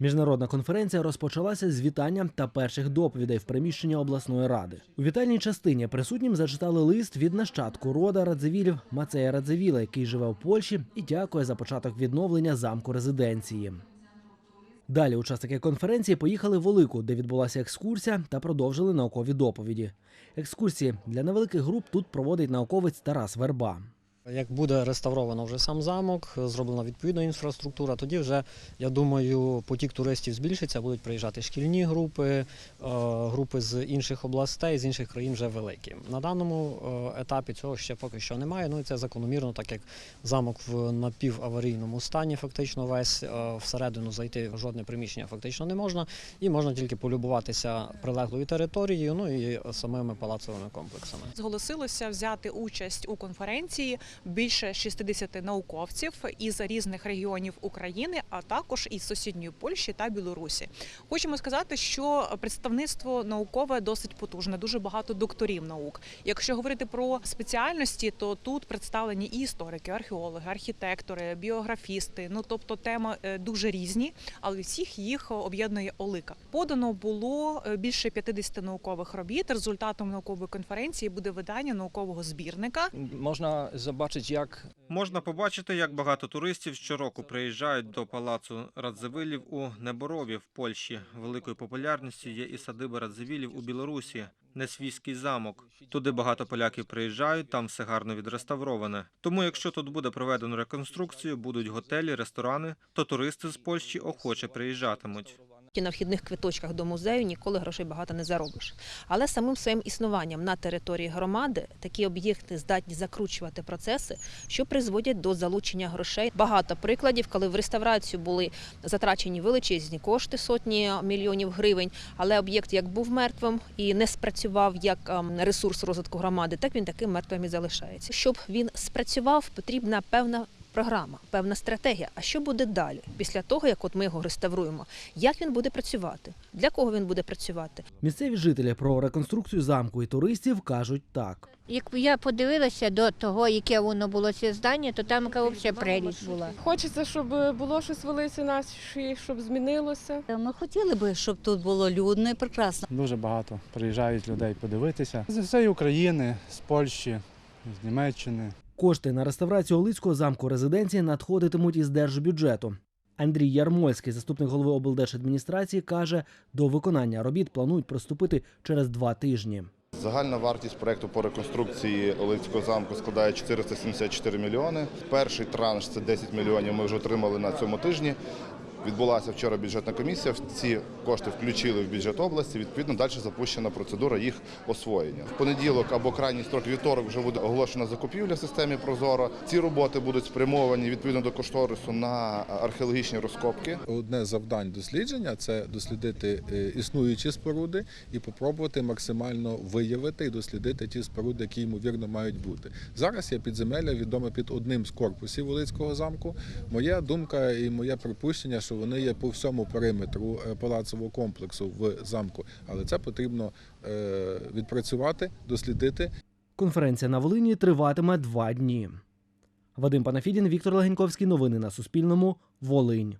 Міжнародна конференція розпочалася з вітання та перших доповідей в приміщенні обласної ради. У вітальній частині присутнім зачитали лист від нащадку рода Радзивілів Мацея Радзивіла, який живе в Польщі і дякує за початок відновлення замку резиденції. Далі учасники конференції поїхали в Олику, де відбулася екскурсія та продовжили наукові доповіді. Екскурсії для невеликих груп тут проводить науковець Тарас Верба. Як буде реставровано вже сам замок, зроблена відповідна інфраструктура, тоді вже, я думаю, потік туристів збільшиться, будуть приїжджати шкільні групи, е, групи з інших областей, з інших країн вже великі. На даному е, етапі цього ще поки що немає. Ну і це закономірно, так як замок в напіваварійному стані, фактично весь е, всередину зайти в жодне приміщення фактично не можна, і можна тільки полюбуватися прилеглою територією, ну і самими палацовими комплексами. Зголосилося взяти участь у конференції більше 60 науковців із різних регіонів України, а також із сусідньої Польщі та Білорусі. Хочемо сказати, що представництво наукове досить потужне, дуже багато докторів наук. Якщо говорити про спеціальності, то тут представлені і історики, археологи, архітектори, біографісти. Ну тобто теми е, дуже різні, але всіх їх об'єднує Олика. Подано було е, більше 50 наукових робіт. Результатом наукової конференції буде видання наукового збірника. Можна побачити, як Можна побачити, як багато туристів щороку приїжджають до палацу Радзивилів у Неборові в Польщі. Великою популярністю є і садиба Радзивілів у Білорусі, Несвійський замок. Туди багато поляків приїжджають, там все гарно відреставроване. Тому, якщо тут буде проведено реконструкцію, будуть готелі, ресторани, то туристи з Польщі охоче приїжджатимуть. І на вхідних квиточках до музею ніколи грошей багато не заробиш. Але самим своїм існуванням на території громади такі об'єкти здатні закручувати процеси, що призводять до залучення грошей. Багато прикладів, коли в реставрацію були затрачені величезні кошти, сотні мільйонів гривень, але об'єкт як був мертвим і не спрацював як ем, ресурс розвитку громади, так він таким мертвим і залишається. Щоб він спрацював, потрібна певна програма, певна стратегія. А що буде далі, після того, як от ми його реставруємо? Як він буде працювати? Для кого він буде працювати? Місцеві жителі про реконструкцію замку і туристів кажуть так. Як я подивилася до того, яке воно було це здання, то там яка взагалі прелість була. Хочеться, щоб було щось в Олиці нашій, щоб змінилося. Ми хотіли би, щоб тут було людно і прекрасно. Дуже багато приїжджають людей подивитися з всієї України, з Польщі, з Німеччини. Кошти на реставрацію Олицького замку резиденції надходитимуть із держбюджету. Андрій Ярмольський, заступник голови облдержадміністрації, каже, до виконання робіт планують приступити через два тижні. Загальна вартість проекту по реконструкції Олицького замку складає 474 мільйони. Перший транш це 10 мільйонів. Ми вже отримали на цьому тижні. Відбулася вчора бюджетна комісія. Ці кошти включили в бюджет області. Відповідно, далі запущена процедура їх освоєння. В понеділок або крайній строк вівторок вже буде оголошена закупівля в системі Прозоро. Ці роботи будуть спрямовані відповідно до кошторису на археологічні розкопки. Одне з завдань дослідження це дослідити е, існуючі споруди і попробувати максимально виявити і дослідити ті споруди, які ймовірно мають бути. Зараз є підземелля відоме під одним з корпусів Волицького замку. Моя думка і моє припущення, що вони є по всьому периметру е, палацового комплексу в замку, але це потрібно е, відпрацювати, дослідити Конференція на Волині триватиме два дні. Вадим Панафідін, Віктор Легеньковський. Новини на Суспільному. Волинь.